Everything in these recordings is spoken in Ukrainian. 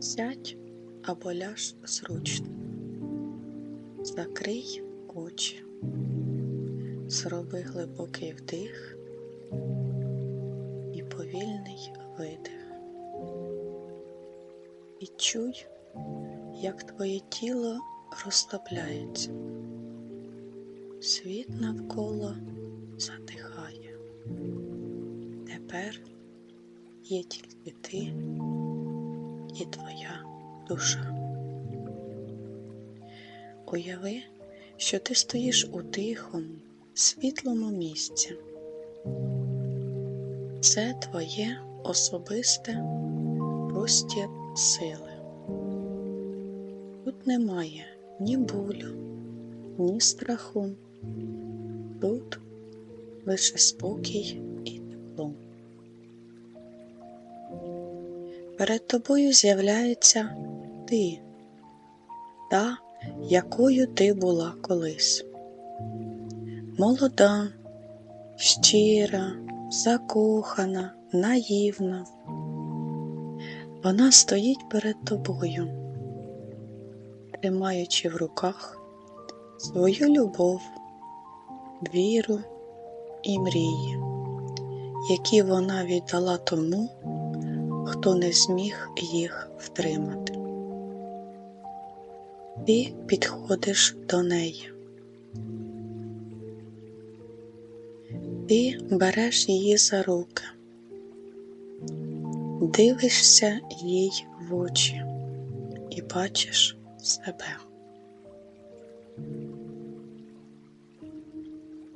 Сядь або ляж зручно. Закрий очі. Зроби глибокий вдих і повільний видих. Відчуй, як твоє тіло розслабляється. Світ навколо затихає. Тепер є тільки ти і душа. Уяви, що ти стоїш у тихому, світлому місці. Це твоє особисте простір сили. Тут немає ні болю, ні страху. Тут лише спокій і тепло. Перед тобою з'являється ти, та, якою ти була колись. Молода, щира, закохана, наївна. Вона стоїть перед тобою, тримаючи в руках свою любов, віру і мрії, які вона віддала тому, хто не зміг їх втримати. Ти підходиш до неї. Ти береш її за руки, дивишся їй в очі і бачиш себе.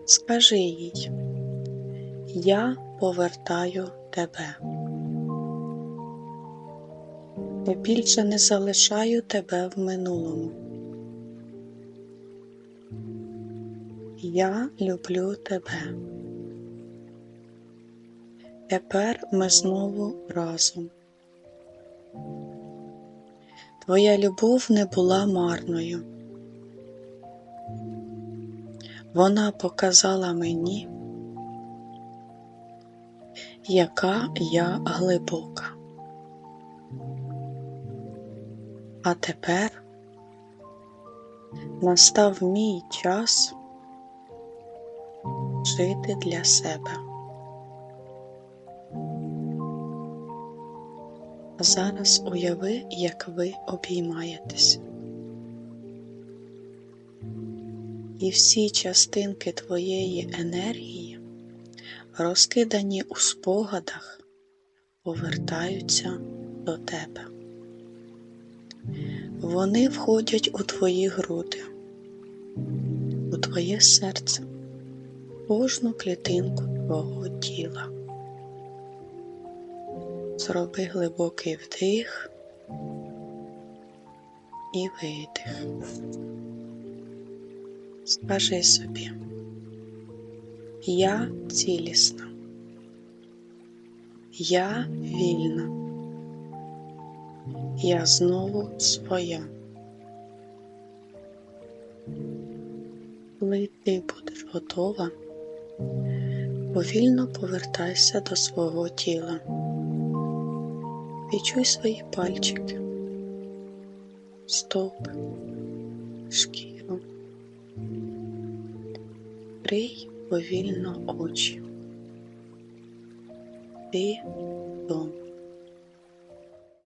Скажи їй, я повертаю тебе. Я більше не залишаю тебе в минулому. Я люблю тебе. Тепер ми знову разом. Твоя любов не була марною. Вона показала мені, яка я глибока. А тепер настав мій час жити для себе. Зараз уяви, як ви обіймаєтесь. І всі частинки твоєї енергії, розкидані у спогадах, повертаються до тебе. Вони входять у твої груди, у твоє серце, кожну клітинку твого тіла. Зроби глибокий вдих і видих. Скажи собі, я цілісна, я вільна, я знову своя. Коли ти будеш готова, повільно повертайся до свого тіла. Відчуй свої пальчики, стопи, шкіру. Прий повільно очі. Ти вдома.